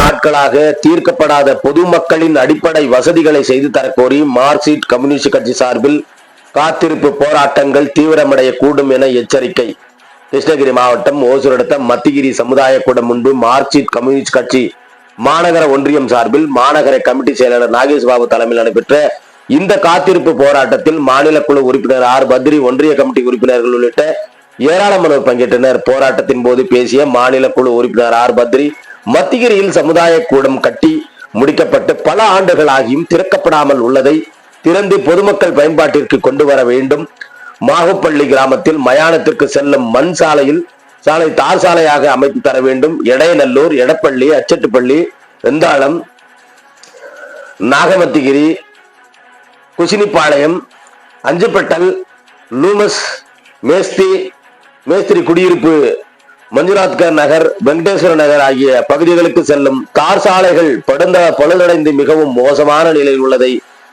நாட்களாக தீர்க்கப்படாத பொதுமக்களின் அடிப்படை வசதிகளை செய்து தரக்கோரி மார்க்சிஸ்ட் கம்யூனிஸ்ட் கட்சி சார்பில் காத்திருப்பு போராட்டங்கள் தீவிரமடைய கூடும் என எச்சரிக்கை. கிருஷ்ணகிரி மாவட்டம் ஓசூர் அடுத்த மத்திகிரி சமுதாய கூடம் முன்பு மார்க்சிஸ்ட் கம்யூனிஸ்ட் கட்சி மாநகர ஒன்றியம் சார்பில் மாநகர கமிட்டி செயலாளர் நாகேஷ் பாபு தலைமையில் நடைபெற்ற இந்த காத்திருப்பு போராட்டத்தில் மாநில குழு உறுப்பினர் ஆர். பத்ரி ஒன்றிய கமிட்டி உறுப்பினர்கள் உள்ளிட்ட ஏராளமானோர் பங்கேற்றனர். போராட்டத்தின் போது பேசிய மாநில குழு உறுப்பினர் ஆர். பத்ரி மத்திகிரியில் சமுதாய கூடம் கட்டி முடிக்கப்பட்டு பல ஆண்டுகள் ஆகியும் திறக்கப்படாமல் உள்ளதை திறந்து பொதுமக்கள் பயன்பாட்டிற்கு கொண்டு வர வேண்டும். மாகுப்பள்ளி கிராமத்தில் மயானத்திற்கு செல்லும் மண் சாலையில் சாலை தார் சாலையாக அமைத்து தர வேண்டும். எடையநல்லூர் எடப்பள்ளி அச்சட்டுப்பள்ளி வெந்தாளம் நாகமத்திகிரி குசினிப்பாளையம் அஞ்சுப்பட்டல் லூமஸ் மேஸ்தி மேஸ்திரி குடியிருப்பு மஞ்சுநாத்கர் நகர் வெங்கடேஸ்வர நகர் ஆகிய பகுதிகளுக்கு செல்லும் கார் சாலைகள் படுந்த பழுதடைந்து மிகவும் மோசமான நிலையில் உள்ளதை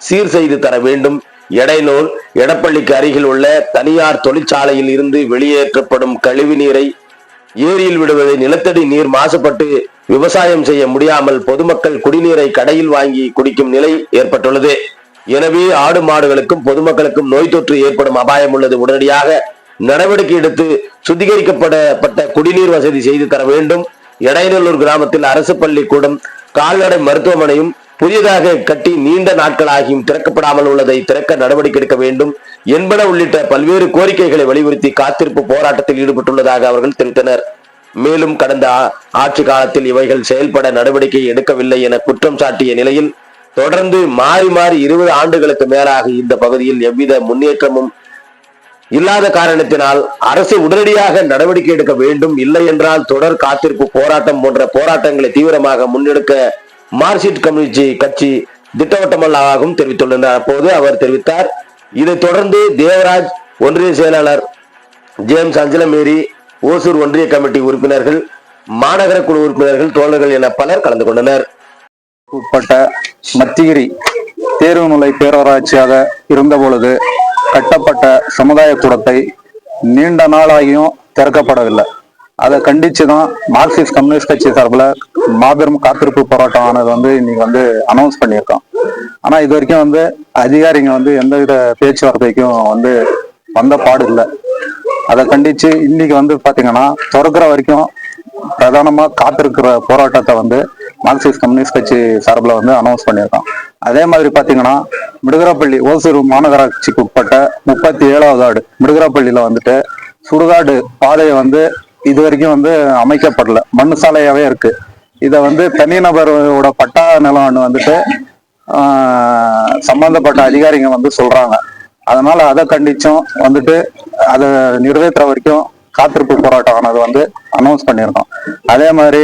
சீர் செய்து தர வேண்டும். எடைநூல் எடப்பள்ளிக்கு அருகில் உள்ள தனியார் தொழிற்சாலையில் இருந்து வெளியேற்றப்படும் கழிவு நீரை ஏரியில் விடுவதை நிலத்தடி நீர் மாசுபட்டு விவசாயம் செய்ய முடியாமல் பொதுமக்கள் குடிநீரை கடையில் வாங்கி குடிக்கும் நிலை ஏற்பட்டுள்ளது. எனவே ஆடு மாடுகளுக்கும் பொதுமக்களுக்கும் நோய் தொற்று ஏற்படும் அபாயம் உள்ளது. உடனடியாக நடவடிக்கை எடுத்து சுத்திகரிக்கப்படப்பட்ட குடிநீர் வசதி செய்து தர வேண்டும். எடைநல்லூர் கிராமத்தில் அரசு பள்ளிக்கூடம் கால்நடை மருத்துவமனையும் புதியதாக கட்டி நீண்ட நாட்களாகியும் திறக்கப்படாமல் உள்ளதை திறக்க நடவடிக்கை எடுக்க வேண்டும். என்பன உள்ளிட்ட பல்வேறு கோரிக்கைகளை வலியுறுத்தி காத்திருப்பு போராட்டத்தில் ஈடுபட்டுள்ளதாக அவர்கள் தெரிவித்தனர். மேலும் கடந்த ஆட்சி காலத்தில் இவைகள் செயல்பட நடவடிக்கை எடுக்கவில்லை என குற்றம் சாட்டிய நிலையில் தொடர்ந்து மாறி மாறி இருபது ஆண்டுகளுக்கு மேலாக இந்த பகுதியில் எவ்வித முன்னேற்றமும் இல்லாத காரணத்தினால் அரசு உடனடியாக நடவடிக்கை எடுக்க வேண்டும். இல்லை என்றால் தொடர் காத்திருப்பு போராட்டம் போன்ற போராட்டங்களை தீவிரமாக முன்னெடுக்க மார்க்சிஸ்ட் கம்யூனிஸ்ட் கட்சி திட்டவட்டமல்லாகவும் தெரிவித்துள்ளனர். அப்போது அவர் தெரிவித்தார் இதை தொடர்ந்து தேவராஜ் ஒன்றிய செயலாளர் ஜேம்ஸ் அஞ்சலமேரி ஓசூர் ஒன்றிய கமிட்டி உறுப்பினர்கள் மாநகர குழு உறுப்பினர்கள் தோழர்கள் என பலர் கலந்து கொண்டனர். உட்பட்ட மத்திகிரி தேர்வு நிலை பேரூராட்சியாக இருந்த பொழுது கட்டப்பட்ட சமுதாய கூடத்தை நீண்ட நாளாகியும் திறக்கப்படவில்லை. அதை கண்டிச்சு தான் மார்க்சிஸ்ட் கம்யூனிஸ்ட் கட்சி சார்பில் மாபெரும் காத்திருப்பு போராட்டம் ஆனது வந்து இன்னைக்கு வந்து அனௌன்ஸ் பண்ணியிருக்கோம். ஆனா இது வரைக்கும் வந்து அதிகாரிங்க வந்து எந்தவித பேச்சுவார்த்தைக்கும் வந்து வந்த பாடு இல்லை. அதை கண்டிச்சு இன்னைக்கு வந்து பாத்தீங்கன்னா திறக்கிற வரைக்கும் பிரதானமா காத்திருக்கிற போராட்டத்தை வந்து மார்க்சிஸ்ட் கம்யூனிஸ்ட் கட்சி சார்பில் வந்து அனௌன்ஸ் பண்ணியிருக்கோம் அதே மாதிரி பார்த்தீங்கன்னா மிடுகரப்பள்ளி ஓசூர் மாநகராட்சிக்கு உட்பட்ட முப்பத்தி ஏழாவது ஆடு மிடுகரப்பள்ளியில வந்துட்டு சுடுகாடு பாதையை வந்து இது வரைக்கும் வந்து அமைக்கப்படல. மண் சாலையாகவே இருக்கு. இதை வந்து தனிநபரோட பட்டா நிலம் வந்துட்டு சம்பந்தப்பட்ட அதிகாரிங்க வந்து சொல்றாங்க. அதனால அதை கண்டிச்சும் வந்துட்டு அதை நிறைவேற்ற வரைக்கும் காத்திருப்பு போராட்டம் ஆனது வந்து அனௌன்ஸ் பண்ணியிருக்கோம் அதே மாதிரி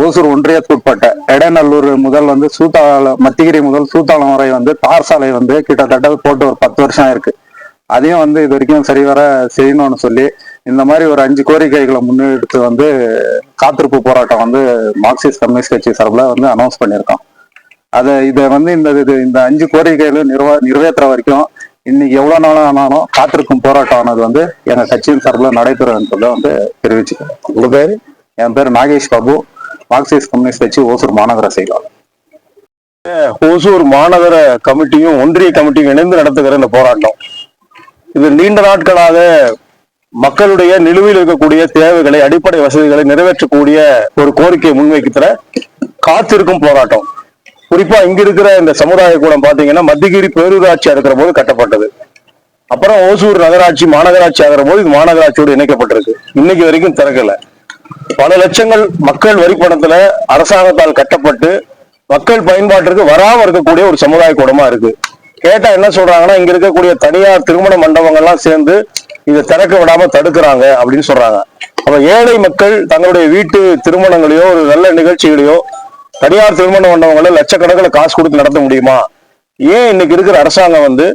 ஓசூர் ஒன்றியத்துக்குட்பட்ட எடநல்லூர் முதல் வந்து சூத்தாளம் மத்திகிரி முதல் சூத்தாளம் வரை வந்து தார் சாலை வந்து கிட்டத்தட்ட போட்டு ஒரு பத்து வருஷம் இருக்கு அதையும் வந்து இது வரைக்கும் சரிவர செய்யணும்னு சொல்லி இந்த மாதிரி ஒரு அஞ்சு கோரிக்கைகளை முன்னெடுத்து வந்து காத்திருப்பு போராட்டம் வந்து மார்க்சிஸ்ட் கம்யூனிஸ்ட் கட்சி சார்பில் வந்து அனௌன்ஸ் பண்ணியிருக்கோம். அதை இதை வந்து இந்த இது இந்த அஞ்சு கோரிக்கைகளும் நிறுவ நிறைவேற்றுற வரைக்கும் இன்னைக்கு எவ்வளவு நாளும் ஆனாலும் காத்திருக்கும் போராட்டம் ஆனது வந்து எங்கள் கட்சியின் சார்பில் நடைபெறும்ன்றதை வந்து தெரிவிச்சுக்கிறேன். உங்கள் பேர்? என் பேர் நாகேஷ் பாபு. மார்க்சிஸ்ட் கம்யூனிஸ்ட் கட்சி ஓசூர் மாநகர செயலாளர். ஓசூர் மாநகர கமிட்டியும் ஒன்றிய கமிட்டியும் இணைந்து நடத்துகிற இந்த போராட்டம். இது நீண்ட நாட்களாக மக்களுடைய நிலுவையில் இருக்கக்கூடிய தேவைகளை அடிப்படை வசதிகளை நிறைவேற்றக்கூடிய ஒரு கோரிக்கையை முன்வைக்கிற காத்திருக்கும் போராட்டம். குறிப்பா இங்க இருக்கிற இந்த சமுதாய கூடம் பாத்தீங்கன்னா மத்திகிரி பேரூராட்சியா இருக்கிற போது கட்டப்பட்டது. அப்புறம் ஓசூர் நகராட்சி மாநகராட்சி ஆகிற போது இது மாநகராட்சியோடு இணைக்கப்பட்டிருக்கு. இன்னைக்கு வரைக்கும் திறக்கல. பல லட்சங்கள் மக்கள் வரி பணத்துல அரசாங்கத்தால் கட்டப்பட்டு மக்கள் பயன்பாட்டிற்கு வராம இருக்கக்கூடிய ஒரு சமுதாய கூடமா இருக்கு. கேட்டா என்ன சொல்றாங்கன்னா இங்க இருக்கக்கூடிய தனியார் திருமண மண்டபங்கள்லாம் சேர்ந்து இதை திறக்க விடாம தடுக்கிறாங்க அப்படின்னு சொல்றாங்க. அப்ப ஏழை மக்கள் தங்களுடைய வீட்டு திருமணங்களையோ ஒரு நல்ல நிகழ்ச்சிகளையோ தனியார் திருமண மண்டபங்களை லட்சக்கணக்கில் காசு கொடுத்து நடத்த முடியுமா? ஏன் இன்னைக்கு இருக்கிற அரசாங்கம் வந்து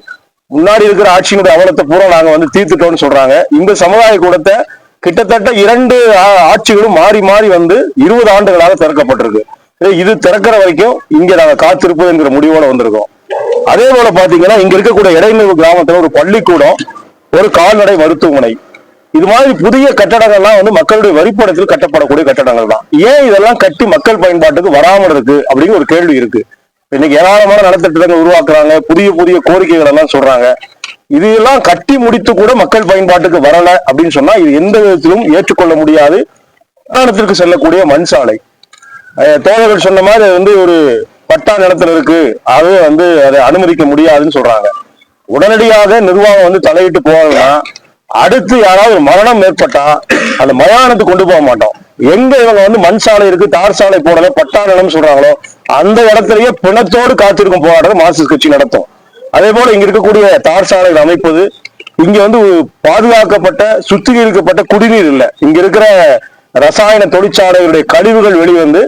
முன்னாடி இருக்கிற ஆட்சியினுடைய அவலத்தை பூரா நாங்க வந்து தீர்த்துட்டோம்னு சொல்றாங்க. இந்த சமுதாய கூடத்தை கிட்டத்தட்ட இரண்டு ஆட்சிகளும் மாறி மாறி வந்து இருபது ஆண்டுகளாக திறக்கப்பட்டிருக்கு. இது திறக்கிற வரைக்கும் இங்க நாங்க காத்திருப்பது என்கிற முடிவோட வந்திருக்கோம். அதே போல பாத்தீங்கன்னா இங்க இருக்கக்கூடிய இடைநிலை கிராமத்துல ஒரு பள்ளிக்கூடம் ஒரு கால்நடை மருத்துவமனை. இது மாதிரி புதிய கட்டடங்கள்லாம் வந்து மக்களுடைய வரிப்படத்தில் கட்டப்படக்கூடிய கட்டடங்கள் தான் ஏன் இதெல்லாம் கட்டி மக்கள் பயன்பாட்டுக்கு வராமல் இருக்கு? அப்படிங்கிற ஒரு கேள்வி இருக்கு. இன்னைக்கு ஏராளமான நலத்திட்டங்கள் உருவாக்குறாங்க. புதிய புதிய கோரிக்கைகள் எல்லாம் சொல்றாங்க. இது எல்லாம் கட்டி முடித்து கூட மக்கள் பயன்பாட்டுக்கு வரல அப்படின்னு சொன்னா இது எந்த விதத்திலும் ஏற்றுக்கொள்ள முடியாது. நிலத்திற்கு செல்லக்கூடிய மண் சாலை. தோழர்கள் சொன்ன மாதிரி அது வந்து ஒரு பட்டா நிலத்துல இருக்கு. அது வந்து அதை அனுமதிக்க முடியாதுன்னு சொல்றாங்க. உடனடியாக நிர்வாகம் வந்து தலையிட்டு போகலாம் அடுத்து யாராவது மரணம் ஏற்பட்டா அந்த மயானத்துக்கு கொண்டு போக மாட்டோம். எங்க இவங்க வந்து மண் சாலை இருக்கு தார் சாலை போடல பட்டா நிலம் சொல்றாங்களோ அந்த இடத்துலயே பிணத்தோடு காத்திருக்கும் போராட்டம் மார்க்சிஸ்ட் கட்சி நடத்தும். அதே போல இங்க இருக்கக்கூடிய தார் சாலைகள் அமைப்பது இங்க வந்து பாதுகாக்கப்பட்ட சுத்திகரிக்கப்பட்ட குடிநீர் இல்லை. இங்க இருக்கிற ரசாயன தொழிற்சாலைகளுடைய கழிவுகள் வெளிவந்து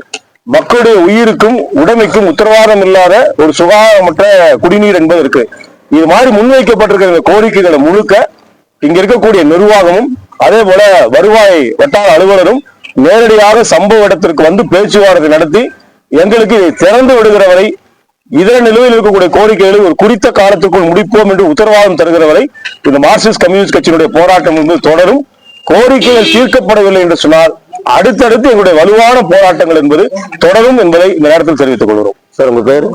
மக்களுடைய உயிருக்கும் உடைமைக்கும் உத்தரவாதம் இல்லாத ஒரு சுகாதாரமற்ற குடிநீர் என்பது இருக்கு. இது மாதிரி முன்வைக்கப்பட்டிருக்கிற இந்த கோரிக்கைகளை முழுக்க இங்க இருக்கக்கூடிய நிர்வாகமும் அதே போல வருவாய் வட்டார அலுவலரும் நேரடியாக சம்பவ இடத்திற்கு வந்து பேச்சுவார்த்தை நடத்தி எங்களுக்கு திறந்து விடுகிற வரை இதர நிலுவையில் இருக்கக்கூடிய கோரிக்கைகளை ஒரு குறித்த காலத்துக்குள் முடிப்போம் என்று உத்தரவாதம் தருகிற வரை இந்த மார்க்சிஸ்ட் கம்யூனிஸ்ட் கட்சியினுடைய போராட்டம் என்பது தொடரும். கோரிக்கைகள் தீர்க்கப்படவில்லை என்று சொன்னால் அடுத்தடுத்து எங்களுடைய வலுவான போராட்டங்கள் என்பது தொடரும் என்பதை இந்த நேரத்தில் தெரிவித்துக் கொள்கிறோம். சார் உங்க பேரு?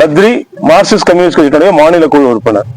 பத்ரி மார்க்சிஸ்ட் கம்யூனிஸ்ட் கட்சியினுடைய மாநில குழு உறுப்பினர்.